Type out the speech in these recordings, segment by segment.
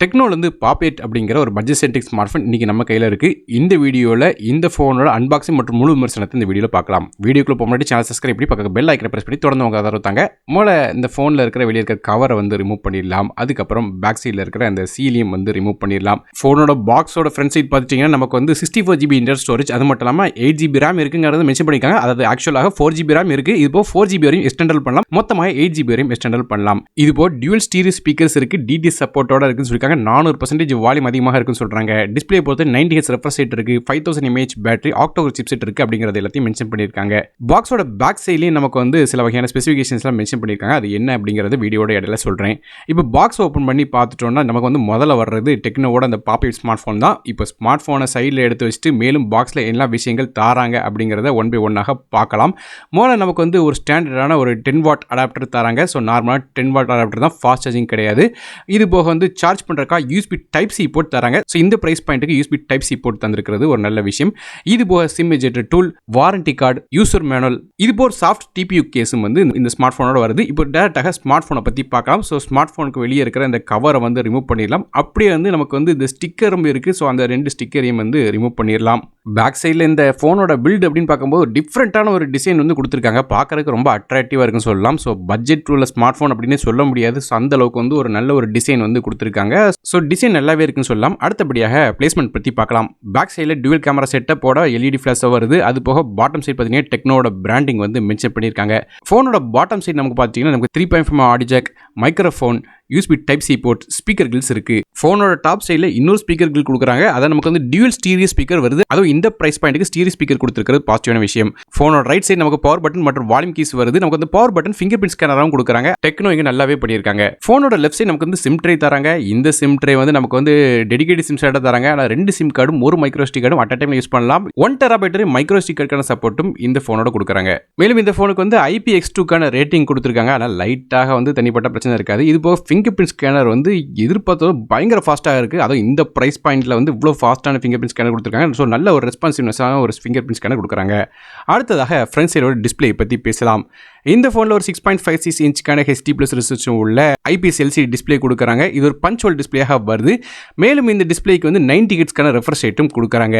டெக்னோலேருந்து பாப்பேட் அப்படிங்கிற ஒரு budget சென்டிக் smart phone இன்றைக்கி நம்ம கையில் இருக்குது இந்த வீடியோவில் இந்த ஃபோனோட அன்பாக்சிங் மற்றும் முழு விமர்சனத்தை இந்த வீடியோவில் பார்க்கலாம். வீடியோக்குள்ள போக முன்னாடி சேனல் சப்ஸ்கிரைப் பண்ணி பக்கத்து பெல் ஐக்கனை ப்ரெஸ் பண்ணி தொடர்ந்து உங்க ஆதரவு தாங்க. முதல்ல இந்த ஃபோனில் இருக்கிற வெளியே இருக்கிற கவரை வந்து ரிமூவ் பண்ணிடலாம். அதுக்கப்புறம் பேக் சைடில் இருக்கிற அந்த சீலியம் வந்து ரிமூவ் பண்ணிடலாம். ஃபோனோட பாக்ஸோட ஃப்ரண்ட் சைட் பார்த்துட்டிங்கன்னா நமக்கு வந்து sixty four GB inter storage அது மட்டும் இல்லாமல் எயிட் ஜிபி ரேம் இருக்குங்கிறது மென்ஷன் பண்ணிக்காங்க அதாவது ஆக்சுவலாக ஃபோர் ஜிபி ரேம் இருக்குது இது போக ஃபோர் ஜிபி வரையும் எக்ஸ்டெண்டல் பண்ணலாம். மொத்தமாக எயிட் ஜிபி வரையும் எக்ஸ்டெண்டல் பண்ணலாம். இது போக டியூல் ஸ்டீரியோ ஸ்பீக்கர்ஸ் இருக்குது டிடி சப்போர்ட்டோட இருக்குன்னு சொல்லியிருக்காங்க. நானூறு பர்சன்டேஜ் வால்யூம் அதிகமாக இருக்குன்னு சொல்கிறாங்க டிஸ்பிளே பொறுத்து நைன்டி ஹெச் ரெஃப்ரெஷ் ரேட் இருக்குது five thousand mAh battery octa core chipset இருக்குது அப்படிங்கிறது எல்லாத்தையும் மென்ஷன் பண்ணியிருக்காங்க. பாக்ஸோட பேக் சைட்லேயும் நமக்கு வந்து சில வகையான ஸ்பெசிஃபிகேஷன்ஸ்லாம் மென்ஷன் பண்ணியிருக்காங்க. அது என்ன அப்படிங்கிறது வீடியோட இடையில சொல்கிறேன் இப்போ பாக்ஸ் ஓப்பன் பண்ணி பார்த்துட்டோம்னா நமக்கு வந்து முதல்ல வர்றது டெக்னோவோட அந்த பாப்பி ஸ்மார்ட் ஃபோன் தான். இப்போ ஸ்மார்ட் ஃபோனை சைடில் எடுத்து வச்சுட்டு மேலும் பாக்ஸில் எல்லா விஷயங்கள் தாராங்க அப்படிங்கிறத ஒன் பை ஒன்னாக பார்க்கலாம். முதல்ல நமக்கு வந்து ஒரு ஸ்டாண்டர்டான ஒரு டென் வாட் அடாப்டர் தராங்க. ஸோ நார்மலாக டென் வாட் அடாப்டர் தான் ஃபாஸ்ட் சார்ஜிங் கிடையாது. இது போக வந்து சார்ஜ் பண்ணுற பண்ணுறக்கா யூஸ்பி டைப் சி போர்ட் தராங்க. ஸோ இந்த ப்ரைஸ் பாயிண்ட்டுக்கு யூஸ்பி டைப் சி போர்ட் தந்திருக்கிறது ஒரு நல்ல விஷயம். இது போக SIM eject tool warranty card user manual இது போல் சாஃப்ட் டிபியூ கேஸும் வந்து இந்த ஸ்மார்ட் ஃபோனோட வருது. இப்போ டேரெக்டாக ஸ்மார்ட் ஃபோனை பற்றி பார்க்கலாம். ஸோ ஸ்மார்ட் ஃபோனுக்கு வெளியே இருக்கிற இந்த கவரை வந்து ரிமூவ் பண்ணிடலாம். அப்படியே வந்து நமக்கு வந்து இந்த ஸ்டிக்கரும் இருக்குது ஸோ அந்த ரெண்டு ஸ்டிக்கரையும் வந்து ரிமூவ் பண்ணிடலாம். பேக் சைடில் இந்த ஃபோனோட பில்டு அப்படின்னு பார்க்கும்போது டிஃப்ரெண்ட்டான ஒரு டிசைன் வந்து கொடுத்துருக்காங்க. பார்க்குறதுக்கு ரொம்ப அட்ராக்டிவாக இருக்குன்னு சொல்லலாம். ஸோ பட்ஜெட் உள்ள ஸ்மார்ட் ஃபோன் அப்படின்னு சொல்ல முடியாது. ஸோ அந்த அளவுக்கு வந்து ஒரு நல்ல ஒரு டிசைன் வந்து கொடுத்துருக்காங்க. ஸோ டிசைன் நல்லாவே இருக்குன்னு சொல்லலாம். அடுத்தபடியாக பிளேஸ்மெண்ட் பற்றி பார்க்கலாம். பேக் சைடில் டுவல் கேமரா செட்டப்போட எல்இடி ஃப்ளாஷாக வருது. அது போக பாட்டம் சைட் பார்த்தீங்கன்னா டெக்னோட பிராண்டிங் வந்து மென்ஷன் பண்ணியிருக்காங்க. ஃபோனோட பாட்டம் சைட் நமக்கு பார்த்தீங்கன்னா நமக்கு three point five audio jack microphone USB type C port speaker grills இருக்கு. ஃபோனோட டாப் சைடில் இன்னொரு ஸ்பீக்கர் கில் கொடுக்குறாங்க. அதை நமக்கு வந்து டியூல் ஸ்டீரியோ ஸ்பீக்கர் வருது. அதுவும் இந்த பிரைஸ் பாயிண்ட்டுக்கு ஸ்டீரியோ ஸ்பீக்கர் கொடுத்துருக்கிறது பாசிட்டிவான விஷயம். ஃபோனோட ரைட் சைடு நமக்கு பவர் பட்டன் மற்றும் வால்யூம் கீஸ் வருது. நமக்கு வந்து பவர் பட்டன் ஃபிங்கர் பிரிண்ட் ஸ்கேனராகவும் கொடுக்குறாங்க. டெக்னோ இங்கே நல்லாவே பண்ணியிருக்காங்க. ஃபோனோட லெஃப்ட் சைடு நமக்கு வந்து சிம் ட்ரே தராங்க. இந்த சிம் ட்ரே வந்து நமக்கு வந்து டெடிகேட் சிம் சைடாக தராங்க. ஆனால் ரெண்டு சிம் கார்டும் ஒரு மைக்ரோ ஸ்டிக் கார்டும் அட் டைம் யூஸ் பண்ணலாம். ஒன் டெராபேட்டரி மைக்ரோ ஸ்டிக்கருக்கான சப்போர்ட்டும் இந்த ஃபோனோட கொடுக்குறாங்க. மேலும் இந்த ஃபோனுக்கு வந்து ஐபி எக்ஸ் டூக்கான ரேட்டிங் கொடுத்துருக்காங்க. ஆனால் லைட்டாக வந்து தனிப்பட்ட பிரச்சனை இருக்காது. இது போக ஃபிங்கர் பிரிண்ட் ஸ்கேனர் வந்து எதிர்பார்த்தது பயங்கர ஃபாஸ்ட்டாக இருக்குது அதுவும் இந்த ப்ரைஸ் பாயிண்ட்டில் வந்து இவ்வளோ ஃபாஸ்ட்டான ஃபிங்கர் பிரிண்ட் ஸ்கேனர் கொடுத்துருக்காங்க. ஸோ நல்ல ஒரு ரெஸ்பான்சிவ்னஸான ஒரு ஃபிங்கர் பிரிண்ட் ஸ்கேனர் கொடுக்குறாங்க. அடுத்ததாக ஃப்ரண்ட் சைடோட டிஸ்பிளே பற்றி பேசலாம். இந்த ஃபோனில் ஒரு சிக்ஸ் பாயிண்ட் ஃபைவ் சிக்ஸ் இன்ச்சுக்கான ஹெச்டி ப்ளஸ் ரிசர்ச்சும் உள்ள ஐபிஎஸ் எல்சிடி டிஸ்பிளே கொடுக்குறாங்க. இது ஒரு பஞ்சுவல் டிஸ்பிளேயாக வருது. மேலும் இந்த டிஸ்பிளேக்கு வந்து நைன்டி கிட்ஸ்க்கான ரெஃப்ரெஷ் ரேட்டும் கொடுக்குறாங்க.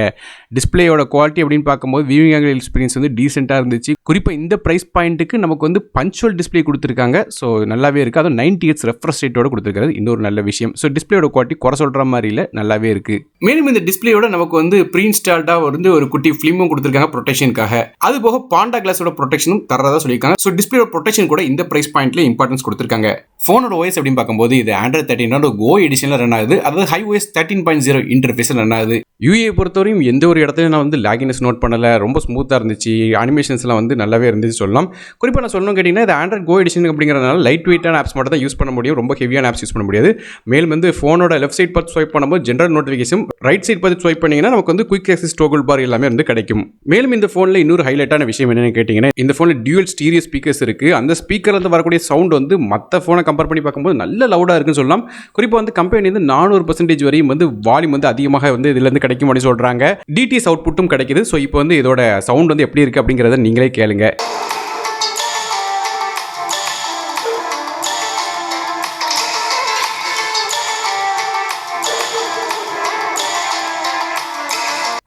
டிஸ்பிளேயோட குவாலிட்டி அப்படின்னு பார்க்கும்போது வியூவிங் ஆங்கிள் எக்ஸ்பீரியன்ஸ் வந்து டீசெண்டாக இருந்துச்சு. குறிப்பாக இந்த ப்ரைஸ் பாயிண்ட்டுக்கு நமக்கு வந்து பஞ்ச் ஹோல் டிஸ்பிளே கொடுத்துருக்காங்க. ஸோ நல்லாவே இருக்குது அதுவும் நைன்டி கிட்ஸ் ரெஃப்ரெஷ் ரேட்டோட கொடுத்துருக்காரு இன்னொரு நல்ல விஷயம். ஸோ டிஸ்பிளேயோட குவாலிட்டி குறை சொல்கிற மாதிரி இல்லை. நல்லாவே இருக்குது மேலும் இந்த டிஸ்பிளேயோட நமக்கு வந்து ப்ரீ இன்ஸ்டால்டாக வந்து ஒரு குட்டி ஃபிலிமும் கொடுத்துருக்காங்க ப்ரொடெக்ஷனுக்காக அது போக பாண்டா கிளாஸோட ப்ரொடெக்ஷனும் தரதா சொல்லியிருக்காங்க. ஸோ டிஸ்பிளேயோட ப்ரொடெக்ஷன் கூட இந்த ப்ரைஸ் பாயிண்ட்ல இம்பார்ட்டன்ஸ் கொடுத்துருக்காங்க. ஃபோனோட ஓஎஸ் அப்படின்னு பார்க்கும்போது இது ஆண்ட்ராய்ட் தேர்ட்டினோட கோ எடிஷனில் ரன் ஆகுது. அதாவது Hi OS thirteen point zero இன்டர்ஃபேஸில் run ஆகுது. யூஏ பொறுத்தவரையும் எந்த ஒரு இடத்துலையும் நான் வந்து லேகினஸ் நோட் பண்ணலை. ரொம்ப ஸ்மூத்தாக இருந்துச்சு. அனிமேஷன்ஸ்லாம் வந்து நல்லாவே இருந்துச்சு சொல்லலாம். குறிப்பாக நான் சொல்லணும் கேட்டிங்கன்னா இது ஆண்ட்ராய்ட் கோ எடிஷன் அப்படிங்கிறதுனால லைட் வெயிட்டான ஆப்ஸ் மட்டும் தான் யூஸ் பண்ண முடியும். ரொம்ப ஹெவியான ஆப்ஸ் யூஸ் பண்ண முடியாது. மேலும் வந்து ஃபோனோட லெஃப்ட் சைட் பார்த்து ஸ்வைப் பண்ணும்போது ஜென்ரல் நோட்டிஃபிகேஷன் ரைட் சைட் பார்த்து ஸ்வைப் பண்ணிங்கன்னா நமக்கு வந்து குயிக் ஆக்சஸ் டோகுல் பார் எல்லாமே வந்து கிடைக்கும். மேலும் இந்த ஃபோனில் இன்னொரு ஹைலைட்டான விஷயம் என்னென்னு கேட்டிங்கன்னா இந்த ஃபோனில் டியூல் ஸ்டீரியோ ஸ்பீக்கர்ஸ் இருக்குது அந்த ஸ்பீக்கர் வந்து வரக்கூடிய சவுண்ட் வந்து மற்ற ஃபோனை கம்பேர் பண்ணி பார்க்கும்போது நல்ல லவுடாக இருக்குன்னு சொல்லலாம். குறிப்பாக வந்து கம்பெனி வந்து நானூறு பர்சன்டேஜ் வரையும் வந்து வால்யூம் வந்து அதிகமாக வந்து இதுலேருந்து கிடைக்கும் அப்படின்னு சொல்கிறாங்க டிடிஎஸ் அவுட்புட்டும் கிடைக்குது. ஸோ இப்போ வந்து இதோட சவுண்ட் வந்து எப்படி இருக்குது அப்படிங்கிறத நீங்களே கேளுங்க.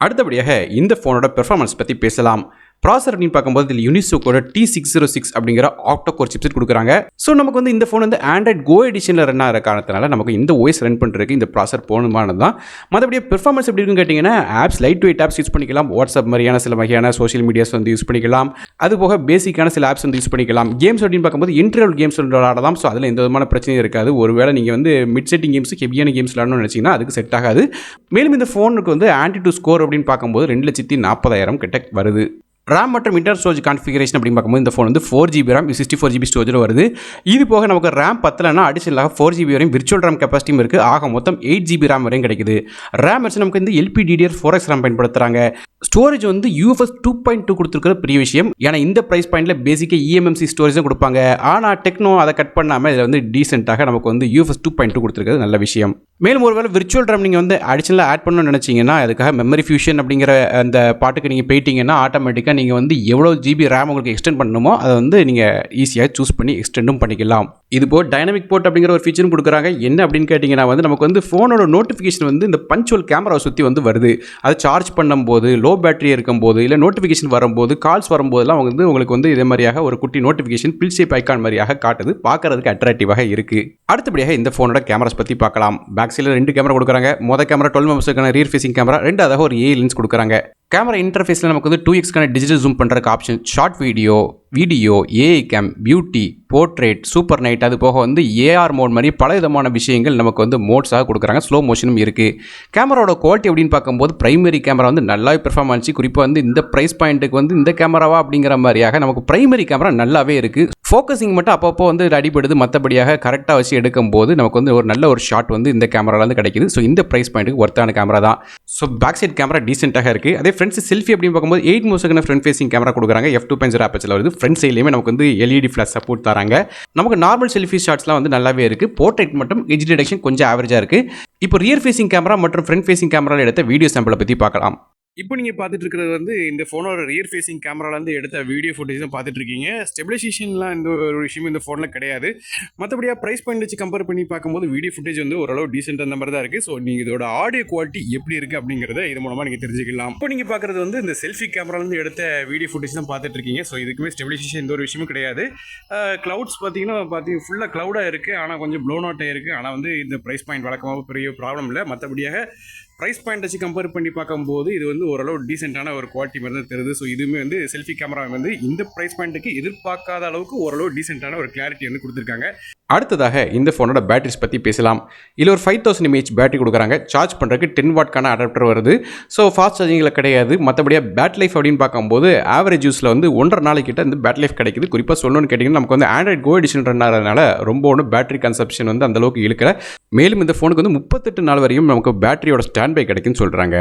அடுத்தபடியாக இந்த ஃபோனோட பெர்ஃபார்மன்ஸ் பற்றி பேசலாம். ப்ராசர் அப்படின்னு பார்க்கும்போது இதில் யூனிசோக்கோட டி சிக்ஸ் ஜீரோ சிக்ஸ் அப்படிங்கிற ஆக்டோகோர் சிப்செட் கொடுக்குறாங்க. ஸோ நமக்கு வந்து இந்த ஃபோன் வந்து ஆண்ட்ராய்ட் கோ எடிஷனில் ரன் ஆகிற காரணத்தினால நமக்கு இந்த ஓஎஸ் ரன் பண்ணுறதுக்கு இந்த ப்ராசர் போகணுமானது தான் மற்றபடி பெர்ஃபார்மன்ஸ் எப்படி இருக்குன்னு கேட்டிங்கன்னா apps light weight apps use பண்ணிக்கலாம். வாட்ஸ்அப் மாதிரியான சில வகையான சோஷியல் மீடியாஸ் வந்து யூஸ் பண்ணிக்கலாம். அது போக பேசிக்கான சில ஆப்ஸ் வந்து யூஸ் பண்ணிக்கலாம். கேம்ஸ் அப்படின்னு பார்க்கும்போது இன்டர்வல் கேம்ஸ் விளாடலாம் ஸோ அதில் எந்த விதமான பிரச்சனையும் இருக்காது. ஒருவேளை நீங்கள் வந்து மிட் செட்டிங் கேம்ஸ் ஹெவியான கேம்ஸ் விளாடணும்னு நினச்சிங்கன்னா அதுக்கு செட் ஆகாது. மேலும் இந்த ஃபோனுக்கு வந்து ஆன்டி டு ஸ்கோர் அப்படின்னு பார்க்கும்போது ரெண்டு லட்சத்தி நாற்பதாயிரம் கிட்ட வருது. ரேம் மற்றும் இன்டர் ஸ்டோரேஜ் கான்ஃபிகரேஷன் அப்படின்னு பார்க்கும்போது இந்த ஃபோன் வந்து four GB RAM sixty four GB ஸ்டோரேஜில் வருது. இது போக நமக்கு ரேம் பத்தலைன்னா அடிஷனலாக ஃபோர் ஜிபி வரையும் விர்ச்சுவல் ரேம் கெப்பாசிட்டியும் இருக்குது ஆக மொத்தம் எயிட் ஜிபி ரேம் வரையும் கிடைக்குது. ரேம் வச்சு நமக்கு வந்து எல்பிடிடிஆர் ஃபோர் எக்ஸ் ரேம் பயன்படுத்துகிறாங்க ஸ்டோரேஜ் வந்து யூஎஃப்எஸ் டூ பாயிண்ட் டூ கொடுத்துருக்கிற பெரிய விஷயம். ஏன்னா இந்த ப்ரைஸ் பாயிண்ட்டில் பேசிக்காக இஎம்எம்சி ஸ்டோரேஜ் தான் கொடுப்பாங்க. ஆனால் டெக்னோ அதை கட் பண்ணாமல் இதில் வந்து டீசெண்டாக நமக்கு வந்து யூஎஃப்எஸ் டூ பாயிண்ட் டூ கொடுத்துருக்கிறது நல்ல விஷயம். மேலும் ஒருவேளை விர்ச்சுவல் ரேம் நீங்கள் வந்து அடிஷனலாக ஆட் பண்ணணும்னு நினச்சிங்கன்னா அதுக்காக மெமரி ஃபியூஷன் அப்படிங்கிற அந்த பாட்டுக்கு நீங்கள் போயிட்டீங்கன்னா ஆட்டோமேட்டிக்காக நீங்கள் வந்து எவ்வளோ ஜிபி ரேம் உங்களுக்கு எக்ஸ்டெண்ட் பண்ணணுமோ அதை வந்து நீங்கள் ஈஸியாக சூஸ் பண்ணி எக்ஸ்டெண்டும் பண்ணிக்கலாம். இது போல் டைனமிக் போர்ட் அப்படிங்கிற ஒரு ஃபீச்சரும் கொடுக்குறாங்க. என்ன அப்படின்னு கேட்டிங்கன்னா வந்து நமக்கு வந்து ஃபோனோட நோட்டிஃபிகேஷன் வந்து இந்த பஞ்சுவல் கேமராவை சுற்றி வந்து வருது. அதை சார்ஜ் பண்ணும்போது லோ பேட்டரி இருக்கும்போது இல்லை நோட்டிஃபிகேஷன் வரும்போது கால்ஸ் வரும்போதெல்லாம் வந்து உங்களுக்கு வந்து இதே மாதிரியாக ஒரு குட்டி நோட்டிஃபிகேஷன் பில் ஷேப் ஐக்கான் மாதிரியாக காட்டுது. பார்க்கறதுக்கு அட்ராக்டிவாக இருக்குது அடுத்தபடியாக இந்த ஃபோனோட கேமராஸ் பற்றி பார்க்கலாம். பேக் சைடில் ரெண்டு கேமரா கொடுக்குறாங்க. மொதல் கேமரா டுவெல் மெம்பர்ஸுக்கான ரியர் ஃபேசிங் கேமரா ரெண்டாவதாக ஒரு ஏ லென்ஸ் கொடுக்குறாங்க. கேமரா இன்டர்ஃபேஸில் நமக்கு வந்து டூ எக்ஸ்க்கான டிஜிட்டல் ஜூம் பண்ணுறதுக்கு option short video video AI cam beauty portrait super night அது போக வந்து ஏஆர் மோட் மாதிரி பல விதமான விஷயங்கள் நமக்கு வந்து மோட்ஸாக கொடுக்குறாங்க. ஸ்லோ மோஷனும் இருக்குது கேமராவோட குவாலிட்டி அப்படின்னு பார்க்கும்போது பிரைமரி கேமரா வந்து நல்லாவே பெர்ஃபார்ம் ஆச்சு. குறிப்பாக வந்து இந்த ப்ரைஸ் பாயிண்ட்டுக்கு வந்து இந்த கேமராவா அப்படிங்கிற மாதிரியாக நமக்கு பிரைமரி கேமரா நல்லாவே இருக்குது ஃபோக்கஸிங் மட்டும் அப்பப்போ வந்து அடிபடுது. மற்றபடியாக கரெக்டாக வச்சு எடுக்கும்போது நமக்கு வந்து ஒரு நல்ல ஒரு ஷாட் வந்து இந்த கேமராலேருந்து கிடைக்குது. ஸோ இந்த ப்ரைஸ் பாயிண்ட்டுக்கு ஒர்த்தான கேமரா தான். ஸோ பேக் சைட் கேமரா டீசெண்டாக இருக்குது அதே ஃப்ரெண்ட்ஸ் செல்ஃபி அப்படின்னு பார்க்கும்போது எயிட் மோசக்கான ஃப்ரண்ட் ஃபேசிங் கேமரா கொடுக்குறாங்க. எஃப் டூ பாயிண்ட் ஆப்பச்சில் வருது. ஃப்ரண்ட் சைட்லேயுமே நமக்கு வந்து எல்இடி ஃப்ளாஷ் சப்போர்ட் தராங்க. நமக்கு நார்மல் செல்ஃபி ஷாட்ஸ்லாம் வந்து நல்லாவே இருக்குது போர்ட்ரேட் மட்டும் எஜ் டிடெக்ஷன் கொஞ்சம் ஆவரேஜாக இருக்குது இப்போ ரியர் ஃபேசிங் கேமரா மற்றும் ஃப்ரண்ட் ஃபேசிங் கேமராவில் எடுத்த வீடியோ சாம்பிளை பற்றி பார்க்கலாம். இப்போ நீங்கள் பார்த்துட்டு இருக்கிறது வந்து இந்த ஃபோனோட ரியர் ஃபேஸிங் கேமராலேருந்து எடுத்த வீடியோ ஃபுட்டேஜ் தான் பார்த்துட்டு இருக்கீங்க ஸ்டெபிலைசேஷன்லாம் இந்த ஒரு விஷயமும் இந்த ஃபோனில் கிடையாது. மற்றபடியாக ப்ரைஸ் பாயிண்ட் வச்சு கம்பேர் பண்ணி பார்க்கும்போது வீடியோ ஃபுட்டேஜ் வந்து ஓரளவு டீசென்ட் அந்த மாதிரி தான் இருக்குது ஸோ நீங்கள் இதோட ஆடியோ குவாலிட்டி எப்படி இருக்குது அப்படிங்கிறத இது மூலமாக நீங்கள் தெரிஞ்சுக்கலாம். இப்போ நீங்கள் பார்க்குறது வந்து இந்த செல்ஃபி கேமராலேருந்து எடுத்த வீடியோ ஃபுட்டேஜ் தான் பார்த்துட்டு இருக்கீங்க ஸோ இதுக்குமே ஸ்டெபிலைசேஷன் எந்த ஒரு விஷயமும் கிடையாது. க்ளவுட்ஸ் பார்த்தீங்கன்னா பார்த்தீங்க ஃபுல்லாக க்ளவுடாக இருக்குது ஆனால் கொஞ்சம் ப்ளோன் அவுட் இருக்குது ஆனால் வந்து இந்த ப்ரைஸ் பாயிண்ட் வழக்கமாக பெரிய ப்ராப்ளம் இல்லை. மற்றபடியாக ப்ரைஸ் பாயிண்ட் வச்சு கம்பேர் பண்ணி பார்க்கும்போது இது வந்து ஓரளவு டீசெண்டான ஒரு குவாலிட்டி மாதிரி தான் தெரியுது. ஸோ இதுவுமே வந்து செல்ஃபி கேமரா வந்து இந்த ப்ரைஸ் பாயிண்ட்டுக்கு எதிர்பார்க்காத அளவுக்கு ஓரளவு டீசெண்டான ஒரு கிளாரிட்டி வந்து கொடுத்துருக்காங்க. அடுத்ததாக இந்த ஃபோனோட பேட்டரிஸ் பற்றி பேசலாம். இதில் ஒரு ஃபைவ் தௌசண்ட் எம்ஏஹெச் பேட்டரி கொடுக்குறாங்க. சார்ஜ் பண்ணுறதுக்கு டென் வாட்க்கான அடாப்டர் வருது. ஸோ ஃபாஸ்ட் சார்ஜிங்கில் கிடையாது. மற்றபடியாக பேட் லைஃப் அப்படின்னு பார்க்கும்போது ஆவரேஜ் யூஸில் வந்து ஒன்றரை நாளைக்கிட்ட இந்த பேட் லைஃப் கிடைக்குது. குறிப்பாக சொல்லணும்னு கேட்டிங்கன்னா நமக்கு வந்து ஆண்ட்ராய்ட் கோ எடிஷன் ரன் ஆகிறதுனால ரொம்ப ஒன்றும் பேட்டரி கன்சப்ஷன் வந்து அந்தளவுக்கு இழுக்கல. மேலும் இந்த ஃபோனுக்கு வந்து முப்பத்தெட்டு நாள் வரையும் நமக்கு பேட்டரியோட ஸ்டாண்ட் பை கிடைக்குன்னு சொல்கிறாங்க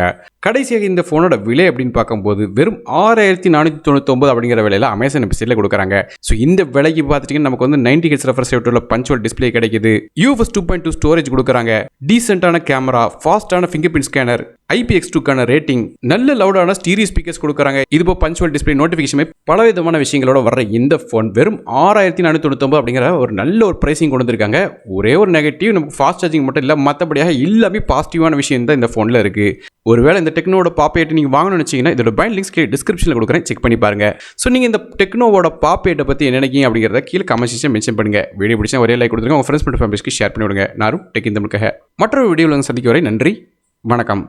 கடைசியாக இந்த ஃபோனோட விலை அப்படின்னு பார்க்கும்போது வெறும் ஆறாயிரத்தி நானூற்றி தொண்ணூத்தொம்பது அப்படிங்கிற விலையில் அமேசான் வெப்சைட்டில் கொடுக்குறாங்க. ஸோ இந்த விலைக்கு பார்த்துட்டிங்கன்னா நமக்கு வந்து நைன்டி ஹெச் ரெஃபர் உள்ள பஞ்சுவல் டிஸ்பிளே கிடைக்குது. UFS two point two storage கொடுக்குறாங்க. டீசென்டான கேமரா ஃபாஸ்டான ஃபிங்கர் பிரிண்ட் ஸ்கேனர் ஐபிஎக்ஸ் டூக்கான ரேட்டிங் நல்ல லவுடான ஸ்டீரியோ ஸ்பீக்கர்ஸ் கொடுக்குறாங்க. இது இப்போ பஞ்சுவல் டிஸ்பிளே நோட்டிஃபிகேஷன் பல விதமான விஷயங்களோட வர்ற இந்த ஃபோன் வெறும் ஆறாயிரத்தி நானூற்றி தொண்ணூத்தொம்பது அப்படிங்கிற ஒரு நல்ல ஒரு ப்ரைஸிங் கொண்டு வந்திருக்காங்க. ஒரே ஒரு நெகட்டிவ் நமக்கு ஃபாஸ்ட் சார்ஜிங் மட்டும் இல்லை மற்றபடியாக எல்லாமே பாசிட்டிவான விஷயம் தான் இந்த ஃபோனில் இருக்குது ஒருவேளை இந்த டெக்னோட பாப்பேட்டை நீங்கள் வாங்கணும்னு வச்சிங்கன்னா இதோட பைண்ட் லிங்க்ஸ் கீழே டிஸ்கிரிப்ஷனில் கொடுக்குறேன். செக் பண்ணி பாருங்க. ஸோ நீங்கள் இந்த டெக்னோவோட பாப்பேட்டை பற்றி என்ன நினைக்கிங்க அப்படிங்கிறத கீழே கமெண்ட் செக்ஷன் மென்ஷன் பண்ணுங்க. வீடியோ பிடிச்சா ஒரே லைக் கொடுத்துருங்க. உங்கள் ஃப்ரெண்ட்ஸ் மற்றும் ஃபேமிலிஸ்க்கு ஷேர் பண்ணி விடுங்க நானும் டெக் இந்த மற்றொரு வீடியோவில் சந்திக்க வரை நன்றி. வணக்கம்.